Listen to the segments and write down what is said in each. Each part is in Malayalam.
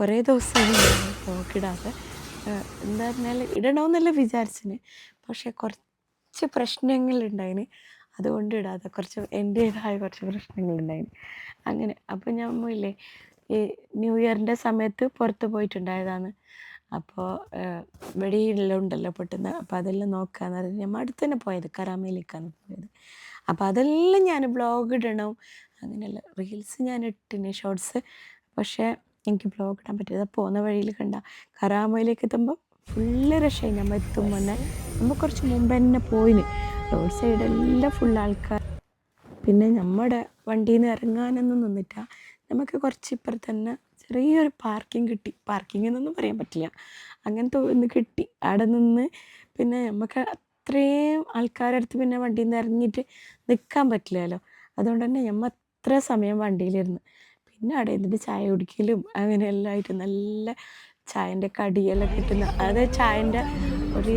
കുറേ ദിവസമായി പോക്കിടാതെ എന്താ പറഞ്ഞാൽ ഇടണമെന്നല്ല വിചാരിച്ചിന് പക്ഷേ കുറച്ച് പ്രശ്നങ്ങളുണ്ടായിന്. അതുകൊണ്ട് ഇടാതെ കുറച്ച് എന്റേതായ കുറച്ച് പ്രശ്നങ്ങളുണ്ടായിന്. അങ്ങനെ അപ്പോൾ ഞാൻ ഇല്ലേ ഈ ന്യൂ ഇയറിന്റെ സമയത്ത് പുറത്ത് പോയിട്ടുണ്ടായതാണ്. അപ്പോൾ വെടിയെല്ലാം ഉണ്ടല്ലോ പൊട്ടുന്ന അപ്പോൾ അതെല്ലാം നോക്കാന്ന് പറഞ്ഞ് ഞാൻ അടുത്ത് തന്നെ പോയത് കരാമയിലേക്കാണ് പോയത്. അപ്പോൾ അതെല്ലാം ഞാൻ ബ്ലോഗ് ഇടണം അങ്ങനെയല്ല റീൽസ് ഞാൻ ഇട്ടിന് ഷോർട്സ്. പക്ഷേ എനിക്ക് ബ്ലോഗ് ഇടാൻ പറ്റില്ല. പോകുന്ന വഴിയിൽ കണ്ട. കരാമയിലേക്ക് എത്തുമ്പോൾ ഫുള്ള് രക്ഷയായി. നമ്മൾ എത്തും മുന്നേ. നമ്മൾ കുറച്ച് മുമ്പ് തന്നെ പോയിന്. റോഡ് സൈഡെല്ലാം ഫുൾ ആൾക്കാർ. പിന്നെ നമ്മുടെ വണ്ടിയിൽ നിന്ന് ഇറങ്ങാനൊന്നും നിന്നിട്ടാ നമുക്ക് കുറച്ച് ഇപ്പുറത്ത് തന്നെ ചെറിയൊരു പാർക്കിംഗ് കിട്ടി. പാർക്കിംഗ് എന്നൊന്നും പറയാൻ പറ്റില്ല. അങ്ങനത്തെ ഒന്ന് കിട്ടി. അവിടെ നിന്ന് പിന്നെ നമുക്ക് അത്രയും ആൾക്കാരടുത്ത് പിന്നെ വണ്ടിയിൽ നിന്ന് ഇറങ്ങിയിട്ട് നിൽക്കാൻ പറ്റില്ലല്ലോ. അതുകൊണ്ട് തന്നെ നമ്മൾ അത്ര സമയം വണ്ടിയിലിരുന്ന് പിന്നെ അവിടെ ഇരുന്നിട്ട് ചായ കുടിക്കലും അങ്ങനെ എല്ലാമായിട്ട് നല്ല ചായന്റെ കടിയെല്ലാം കിട്ടുന്ന അതായത് ചായന്റെ ഒരു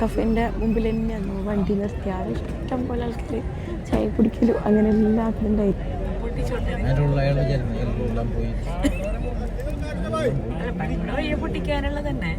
കഫേന്റെ മുമ്പിൽ തന്നെയാണ് വണ്ടി നിർത്തി. ആൾ ഇഷ്ടം പോലെ ആൾക്കാർ ചായ കുടിക്കലും അങ്ങനെ എല്ലാം ആക്കുന്നുണ്ടായിരുന്നു അതിനുള്ള അയാൾ വിചാരിക്കുന്നു എല്ലാം പോയി. പൊട്ടിക്കാനുള്ള തന്നെ.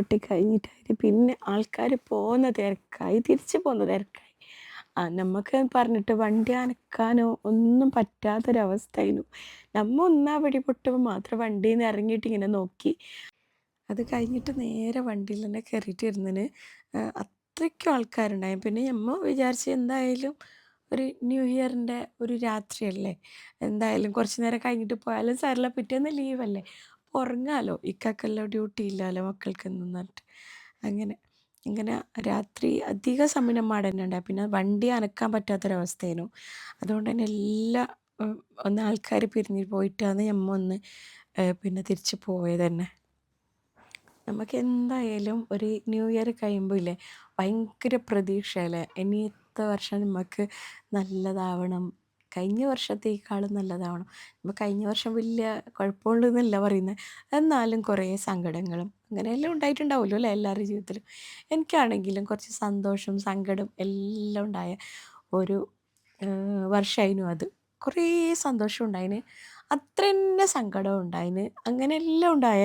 വെടിയെല്ലാം പൊട്ടിക്കഴിഞ്ഞിട്ടായിട്ട് പിന്നെ ആൾക്കാർ പോകുന്ന തിരക്കായി തിരിച്ചു പോകുന്ന തിരക്കായി. നമുക്ക് പറഞ്ഞിട്ട് വണ്ടി അനക്കാനോ ഒന്നും പറ്റാത്തൊരവസ്ഥയായിരുന്നു. നമ്മ ഒന്നാ വെടി പൊട്ടുമ്പോൾ മാത്രം വണ്ടിയിൽ നിന്ന് ഇറങ്ങിയിട്ട് ഇങ്ങനെ നോക്കി. അത് കഴിഞ്ഞിട്ട് നേരെ വണ്ടിയിൽ തന്നെ കയറിയിട്ട് ഇരുന്നതിന് അത്രയ്ക്കും ആൾക്കാരുണ്ടായി. പിന്നെ നമ്മൾ വിചാരിച്ച് എന്തായാലും ഒരു ന്യൂ ഇയറിന്റെ ഒരു രാത്രിയല്ലേ? എന്തായാലും കുറച്ച് നേരം കഴിഞ്ഞിട്ട് പോയാലും സാറില്ല പിറ്റേന്ന് ലീവല്ലേ? ഉറങ്ങാമല്ലോ ഇക്കാക്കെല്ലാം ഡ്യൂട്ടി ഇല്ലല്ലോ മക്കൾക്ക് എന്ന് അങ്ങനെ. ഇങ്ങനെ രാത്രി അധിക സമയം നമ്മൾ ഉണ്ടായി പിന്നെ വണ്ടി അനക്കാൻ പറ്റാത്തൊരവസ്ഥയായിരുന്നു. അതുകൊണ്ട് തന്നെ എല്ലാ ഒന്ന് ആൾക്കാർ പിരിഞ്ഞ് പോയിട്ടാണ് നമ്മൾ ഒന്ന് പിന്നെ തിരിച്ച് പോയത് തന്നെ. നമുക്ക് എന്തായാലും ഒരു ന്യൂ ഇയർ കഴിയുമ്പോൾ ഇല്ലേ? ഭയങ്കര പ്രതീക്ഷയല്ലേ ഇനി ഇത്ത വർഷം നമുക്ക് നല്ലതാവണം. കഴിഞ്ഞ വർഷത്തേക്കാളും നല്ലതാവണം. നമ്മൾ കഴിഞ്ഞ വർഷം വലിയ കുഴപ്പമുള്ളതെന്നല്ല പറയുന്നത്. എന്നാലും കുറേ സങ്കടങ്ങളും അങ്ങനെയെല്ലാം ഉണ്ടായിട്ടുണ്ടാവുമല്ലോ അല്ലേ എല്ലാവരുടെ ജീവിതത്തിലും? എനിക്കാണെങ്കിലും കുറച്ച് സന്തോഷം സങ്കടം എല്ലാം ഉണ്ടായ ഒരു വർഷമായിരുന്നു അത്. കുറേ സന്തോഷം ഉണ്ടായിന്. അത്ര തന്നെ സങ്കടം ഉണ്ടായിന്. അങ്ങനെയെല്ലാം ഉണ്ടായ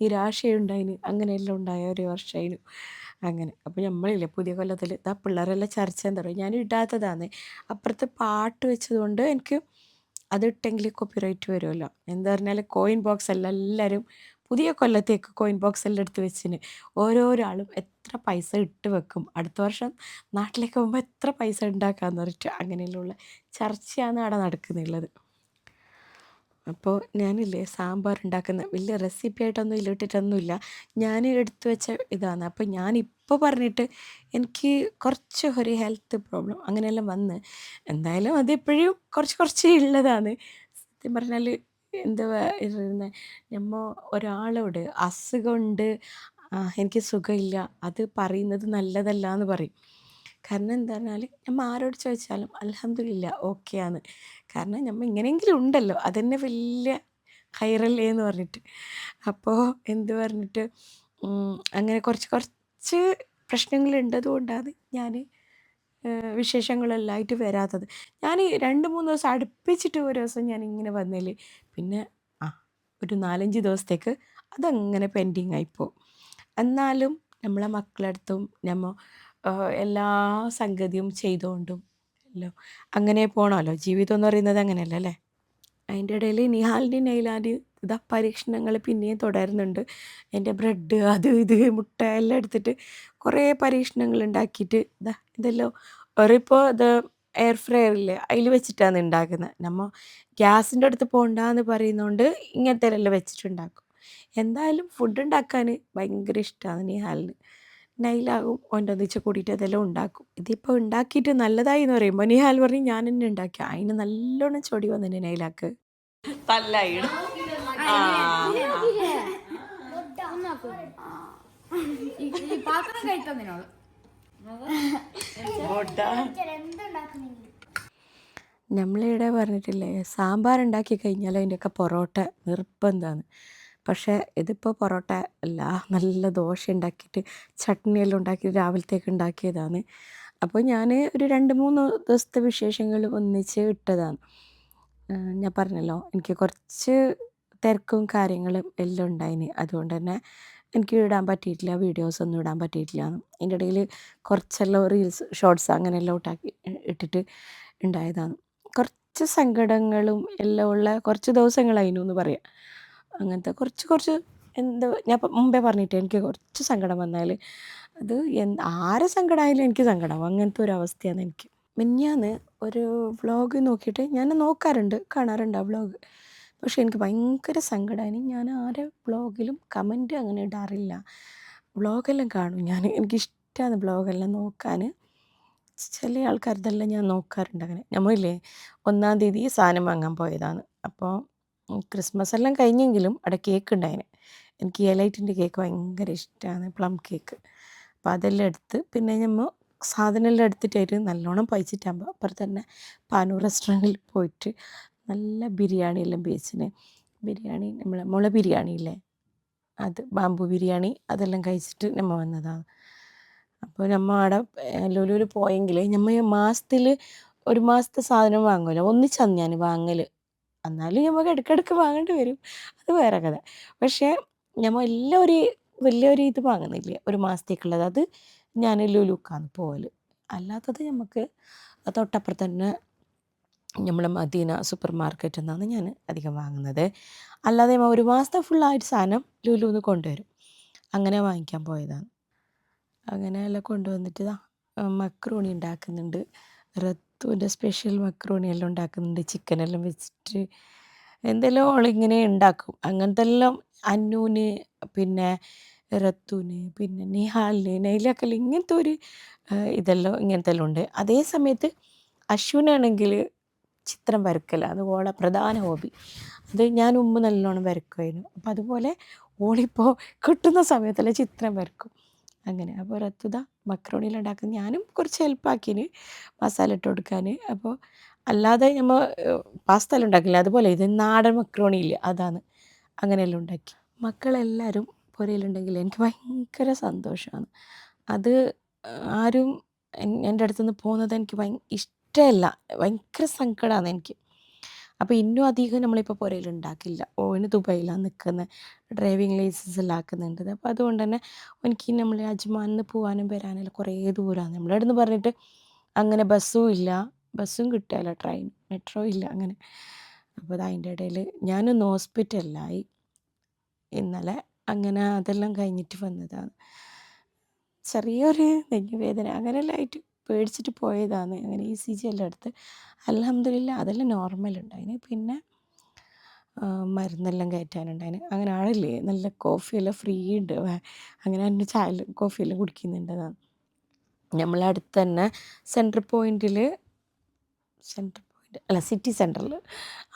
നിരാശയുണ്ടായിന്. അങ്ങനെയെല്ലാം ഉണ്ടായ ഒരു വർഷമായിരുന്നു. അങ്ങനെ. അപ്പോൾ നമ്മളില്ലേ പുതിയ കൊല്ലത്തിൽ ഇതാ പിള്ളേരെല്ലാം ചർച്ച എന്താ പറയുക ഞാൻ ഇടാത്തതാണ് അപ്പുറത്ത് പാട്ട് വെച്ചതുകൊണ്ട് എനിക്ക് അത് ഇട്ടെങ്കിൽ കോപ്പിറൈറ്റ് വരുമല്ലോ എന്താ പറഞ്ഞാൽ കോയിൻ ബോക്സ് എല്ലാം എല്ലാവരും പുതിയ കൊല്ലത്തേക്ക് കോയിൻ ബോക്സ് എല്ലാം എടുത്ത് വെച്ചിന്. ഓരോരാളും എത്ര പൈസ ഇട്ട് വെക്കും. അടുത്ത വർഷം നാട്ടിലേക്ക് പോകുമ്പോൾ എത്ര പൈസ ഉണ്ടാക്കാന്ന് പറഞ്ഞിട്ട് അങ്ങനെയുള്ള ചർച്ചയാണ് അവിടെ നടക്കുന്നുള്ളത്. അപ്പോൾ ഞാനില്ലേ സാമ്പാർ ഉണ്ടാക്കുന്ന വലിയ റെസിപ്പി ആയിട്ടൊന്നും ഇല്ലിട്ടിട്ടൊന്നുമില്ല ഞാൻ എടുത്തു വെച്ച ഇതാണ്. അപ്പോൾ ഞാനിപ്പോൾ പറഞ്ഞിട്ട് എനിക്ക് കുറച്ച് ഒരു ഹെൽത്ത് പ്രോബ്ലം അങ്ങനെയെല്ലാം വന്ന് എന്തായാലും അത് എപ്പോഴും കുറച്ച് കുറച്ച് ഉള്ളതാണ്. സത്യം പറഞ്ഞാൽ എന്താ ഇരുന്ന നമ്മ ഒരാളോട് അസുഖമുണ്ട് എനിക്ക് സുഖമില്ല അത് പറയുന്നത് നല്ലതല്ല എന്ന് പറയും. കാരണം എന്താ പറഞ്ഞാൽ നമ്മൾ ആരോട് ചോദിച്ചാലും അൽഹംദുലില്ല ഓക്കെ ആണ് കാരണം നമ്മൾ ഇങ്ങനെയെങ്കിലും ഉണ്ടല്ലോ അതന്നെ വലിയ ഹൈറല്ലേ എന്ന് പറഞ്ഞിട്ട്. അപ്പോൾ എന്ത് പറഞ്ഞിട്ട് ഉം, അങ്ങനെ കുറച്ച് കുറച്ച് പ്രശ്നങ്ങളുണ്ടത് കൊണ്ടാണ് ഞാൻ വിശേഷങ്ങളെല്ലാമായിട്ട് വരാത്തത്. ഞാൻ രണ്ട് മൂന്ന് ദിവസം അടുപ്പിച്ചിട്ട് ഒരു ദിവസം ഞാൻ ഇങ്ങനെ വന്നതിൽ പിന്നെ ആ. ഒരു നാലഞ്ച് ദിവസത്തേക്ക് അതങ്ങനെ പെൻഡിങ് ആയിപ്പോവും എന്നാലും നമ്മളെ മക്കളടുത്തും നമ്മ എല്ലാ സംഗതിയും ചെയ്തുകൊണ്ടും എല്ലാം. അങ്ങനെ പോകണമല്ലോ ജീവിതം എന്ന് പറയുന്നത് അങ്ങനെയല്ല അല്ലേ? അതിന്റെ ഇടയിൽ നിഹാലിന്റെ നെയ്ലാൻഡ് ഇതാ പരീക്ഷണങ്ങൾ പിന്നെയും തുടരുന്നുണ്ട്. എന്റെ ബ്രെഡ് അത് ഇത് മുട്ട എല്ലാം എടുത്തിട്ട് കുറേ പരീക്ഷണങ്ങൾ ഉണ്ടാക്കിയിട്ട് ഇതാ ഇതെല്ലാം. ഒരിപ്പോൾ ഇത് എയർ ഇല്ലേ അതിൽ വെച്ചിട്ടാണ് ഉണ്ടാക്കുന്നത്. നമ്മൾ ഗ്യാസിന്റെ അടുത്ത് പോകണ്ടെന്ന് പറയുന്നതുകൊണ്ട് ഇങ്ങനത്തെ എല്ലാം വെച്ചിട്ടുണ്ടാക്കും. എന്തായാലും ഫുഡ് ഉണ്ടാക്കാൻ ഭയങ്കര ഇഷ്ടമാണ് നിഹാലിന്. നൈലാകും ഓന്റെ ഒന്നിച്ച് കൂടിയിട്ട് അതെല്ലാം ഉണ്ടാക്കും. ഇതിപ്പോൾ ഉണ്ടാക്കിയിട്ട് നല്ലതായി എന്ന് പറയുമ്പോൾ നിഹാൽ പറഞ്ഞ് ഞാൻ തന്നെ ഉണ്ടാക്കി. അതിന് നല്ലോണം ചൊടി വന്നിട്ട് നൈലാക്ക്. തല്ലായിടും. ഈ പാത്രം കഴിത്തന്നിനോൾ നമ്മളിവിടെ പറഞ്ഞിട്ടില്ലേ സാമ്പാർ ഉണ്ടാക്കി കഴിഞ്ഞാൽ അതിന്റെയൊക്കെ പൊറോട്ട നിർബന്ധമാണ് പക്ഷേ ഇതിപ്പോൾ പൊറോട്ട അല്ല നല്ല ദോശ ഉണ്ടാക്കിയിട്ട് ചട്നിയെല്ലാം ഉണ്ടാക്കി രാവിലത്തേക്ക് ഉണ്ടാക്കിയതാണ്. അപ്പോൾ ഞാൻ ഒരു രണ്ട് മൂന്ന് ദിവസത്തെ വിശേഷങ്ങൾ ഒന്നിച്ച് ഇട്ടതാണ്. ഞാൻ പറഞ്ഞല്ലോ എനിക്ക് കുറച്ച് തിരക്കും കാര്യങ്ങളും എല്ലാം ഉണ്ടായിന്. അതുകൊണ്ട് തന്നെ എനിക്ക് ഇടാൻ പറ്റിയിട്ടില്ല വീഡിയോസ് ഒന്നും ഇടാൻ പറ്റിയിട്ടില്ല. അതിന്റെ ഇടയിൽ കുറച്ചെല്ലാം റീൽസ് ഷോർട്സ് അങ്ങനെയെല്ലാം ഉണ്ടാക്കി ഇട്ടിട്ട് ഉണ്ടായതാണ്. കുറച്ച് സങ്കടങ്ങളും എല്ലാം ഉള്ള കുറച്ച് ദിവസങ്ങളായിരുന്നു എന്ന് പറയാം. അങ്ങനത്തെ കുറച്ച് കുറച്ച് എന്താ ഞാൻ മുമ്പേ പറഞ്ഞിട്ട് എനിക്ക് കുറച്ച് സങ്കടം വന്നാൽ അത് ആരെ സങ്കടമായാലും എനിക്ക് സങ്കടമാവും അങ്ങനത്തെ ഒരു അവസ്ഥയാണ് എനിക്ക്. മിനിഞ്ഞാന്ന് ഒരു വ്ളോഗ് നോക്കിയിട്ട് ഞാൻ നോക്കാറുണ്ട് കാണാറുണ്ട് ആ വ്ളോഗ് പക്ഷേ എനിക്ക് ഭയങ്കര സങ്കടമായി ഞാൻ ആരെ വ്ളോഗിലും കമന്റ് അങ്ങനെ ഇടാറില്ല. വ്ളോഗെല്ലാം കാണും ഞാൻ. എനിക്കിഷ്ടമാണ് വ്ളോഗെല്ലാം നോക്കാൻ ചില ആൾക്കാരതെല്ലാം ഞാൻ നോക്കാറുണ്ട് അങ്ങനെ. നമ്മളില്ലേ ഒന്നാം തീയതി സാധനം വാങ്ങാൻ പോയതാണ്. അപ്പോൾ ക്രിസ്മസ് എല്ലാം കഴിഞ്ഞെങ്കിലും അവിടെ കേക്ക് ഉണ്ടായിന് എനിക്ക് എലൈറ്റിന്റെ കേക്ക് ഭയങ്കര ഇഷ്ടമാണ് പ്ലം കേക്ക്. അപ്പോൾ അതെല്ലാം എടുത്ത് പിന്നെ നമ്മൾ സാധനമെല്ലാം എടുത്തിട്ടായിട്ട് നല്ലോണം പഴിച്ചിട്ടാകുമ്പോൾ അപ്പുറം തന്നെ പാനൂർ റെസ്റ്റോറന്റിൽ പോയിട്ട് നല്ല ബിരിയാണി എല്ലാം ബേച്ചിന് ബിരിയാണി നമ്മൾ മുള ബിരിയാണി ഇല്ലേ? അത് ബാമ്പു ബിരിയാണി അതെല്ലാം കഴിച്ചിട്ട് നമ്മൾ വന്നതാണ് അപ്പോൾ നമ്മൾ അവിടെ ലുലുവിൽ പോയെങ്കിൽ നമ്മൾ മാസത്തിൽ ഒരു മാസത്തെ സാധനം വാങ്ങുമല്ലോ ഒന്നിച്ചാണ് ഞാൻ വാങ്ങൽ എന്നാലും നമുക്ക് ഇടയ്ക്കിടയ്ക്ക് വാങ്ങേണ്ടി വരും. അത് വേറെ കഥ. പക്ഷേ നമ്മൾ എല്ലാം ഒരു വലിയൊരു ഇത് വാങ്ങുന്നില്ല. ഒരു മാസത്തേക്കുള്ളത്. അത് ഞാൻ ലുലുക്കാന്ന് പോകൽ അല്ലാത്തത് നമുക്ക് തൊട്ടപ്പുറത്ത് തന്നെ നമ്മളെ മദീന സൂപ്പർ മാർക്കറ്റിൽ നിന്നാണ് ഞാൻ അധികം വാങ്ങുന്നത്. അല്ലാതെ നമ്മൾ ഒരു മാസത്തെ ഫുള്ളായിട്ട് സാധനം ലുലുന്ന് കൊണ്ടുവരും. അങ്ങനെ വാങ്ങിക്കാൻ പോയതാണ്. അങ്ങനെ എല്ലാം കൊണ്ടുവന്നിട്ട് മക്രൂണി മക്രോണി ഉണ്ടാക്കുന്നുണ്ട്. റത്തുവിന്റെ സ്പെഷ്യൽ മക്രോണി എല്ലാം ഉണ്ടാക്കുന്നുണ്ട്. ചിക്കനെല്ലാം വെച്ചിട്ട് എന്തെല്ലാം ഓളിങ്ങനെ ഉണ്ടാക്കും. അങ്ങനത്തെ എല്ലാം അന്നൂന് പിന്നെ റത്തൂന് പിന്നെ നിഹാലിന് നെയിലാക്കൽ ഇങ്ങനത്തെ ഒരു ഇതെല്ലാം ഇങ്ങനത്തെ എല്ലാം ഉണ്ട്. അതേ സമയത്ത് അശ്വിനാണെങ്കിൽ ചിത്രം വരക്കല അത് ഓളെ പ്രധാന ഹോബി. അത് ഞാൻ മുമ്പ് നല്ലോണം വരക്കുമായിരുന്നു അപ്പം അതുപോലെ ഓളിപ്പോൾ കിട്ടുന്ന സമയത്തല്ല ചിത്രം വരക്കും അങ്ങനെ. അപ്പോൾ റത്തുത മക്രോണിയിൽ ഉണ്ടാക്കുന്ന ഞാനും കുറച്ച് ഹെൽപ്പാക്കിന് മസാല ഇട്ട് കൊടുക്കാൻ അപ്പോൾ അല്ലാതെ നമ്മൾ പാസ്ത എല്ലാം ഉണ്ടാക്കില്ല. അതുപോലെ ഇത് നാടൻ മക്രോണി ഇല്ല അതാണ്. അങ്ങനെയെല്ലാം ഉണ്ടാക്കി. മക്കളെല്ലാവരും പുരയിലുണ്ടെങ്കിൽ എനിക്ക് ഭയങ്കര സന്തോഷമാണ് അത് ആരും എന്റെ അടുത്തുനിന്ന് പോകുന്നത് എനിക്ക് ഭയ ഇഷ്ടമല്ല ഭയങ്കര സങ്കടമാണ് എനിക്ക്. അപ്പോൾ ഇന്നും അധികം നമ്മളിപ്പോൾ പുരയിൽ ഉണ്ടാക്കില്ല. ഓന് ദുബൈയിലാണ് നിൽക്കുന്നത് ഡ്രൈവിംഗ് ലൈസൻസ് എല്ലാം ആക്കുന്നുണ്ട്. അപ്പോൾ അതുകൊണ്ട് തന്നെ എനിക്ക് നമ്മൾ അജ്മാനിന്ന് പോകാനും വരാനും കുറേ ദൂരമാണ് നമ്മളെ അടുന്ന് പറഞ്ഞിട്ട് അങ്ങനെ ബസ്സും ഇല്ല. ബസ്സും കിട്ടുകയില്ല ട്രെയിൻ? മെട്രോ ഇല്ല അങ്ങനെ. അപ്പോൾ അത് അതിന്റെ ഇടയിൽ ഞാനൊന്ന് ഹോസ്പിറ്റലിലായി. ഇന്നലെ അങ്ങനെ അതെല്ലാം കഴിഞ്ഞിട്ട് വന്നതാണ്. ചെറിയൊരു നെഞ്ഞുവേദന. അങ്ങനെയെല്ലാം ആയിട്ട് പേടിച്ചിട്ട് പോയതാണ്. അങ്ങനെ ഇ സി ജി എല്ലാം എടുത്ത്. അലഹമില്ല അതെല്ലാം നോർമൽ ഉണ്ടായിന് പിന്നെ മരുന്നെല്ലാം കയറ്റാനുണ്ടായിന് അങ്ങനെ ആളില്ലേ? നല്ല കോഫിയെല്ലാം ഫ്രീ ഉണ്ട്. അങ്ങനെ തന്നെ ചായ കോഫിയെല്ലാം കുടിക്കുന്നുണ്ടതാണ് നമ്മളടുത്ത് തന്നെ സെൻട്രൽ പോയിന്റിൽ സെൻട്രൽ പോയിന്റ് അല്ല സിറ്റി സെന്ററിൽ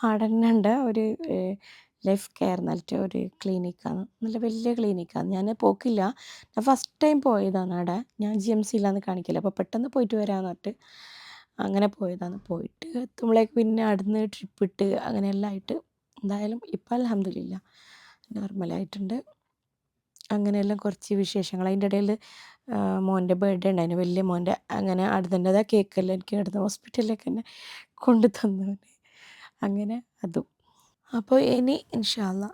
അവിടെ തന്നെ ഉണ്ട് ഒരു ലൈഫ് കെയർ എന്നിട്ട് ഒരു ക്ലിനിക്കാണ്. നല്ല വലിയ ക്ലിനിക്കാണ്. ഞാൻ പോക്കില്ല. ഞാൻ ഫസ്റ്റ് ടൈം പോയതാണ് അവിടെ. ഞാൻ ജി എം സിയിലാണ് കാണിക്കില്ല. അപ്പോൾ പെട്ടെന്ന് പോയിട്ട് വരാമെന്ന് പറഞ്ഞിട്ട് അങ്ങനെ പോയതാണ്. പോയിട്ട് എത്തുമ്പോഴേക്ക് പിന്നെ അവിടുന്ന് ട്രിപ്പ് ഇട്ട് അങ്ങനെയെല്ലാം ആയിട്ട് എന്തായാലും ഇപ്പം അലഹമില്ല നോർമലായിട്ടുണ്ട് അങ്ങനെയെല്ലാം കുറച്ച് വിശേഷങ്ങൾ. അതിന്റെ ഇടയിൽ മോന്റെ ബർത്ത്ഡേ ഉണ്ടായിരുന്നു. വലിയ മോന്റെ അങ്ങനെ അടുത്തന്റെതാ കേക്കെല്ലാം എനിക്ക് അടുത്ത ഹോസ്പിറ്റലിലേക്ക് തന്നെ കൊണ്ടു തന്നു അങ്ങനെ അതും. അപ്പോൾ ഇനി ഇൻഷാല്ല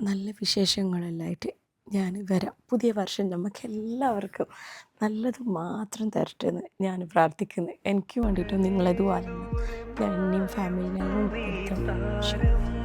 നല്ല വിശേഷങ്ങളെല്ലാം ആയിട്ട് ഞാൻ വരാം പുതിയ വർഷം നമുക്ക് എല്ലാവർക്കും നല്ലത് മാത്രം തരട്ടെ എന്ന് ഞാൻ പ്രാർത്ഥിക്കുന്നു എനിക്ക് വേണ്ടിയിട്ടും നിങ്ങളത് വാങ്ങണം ഞാൻ ഇൻഷാ അല്ലാ.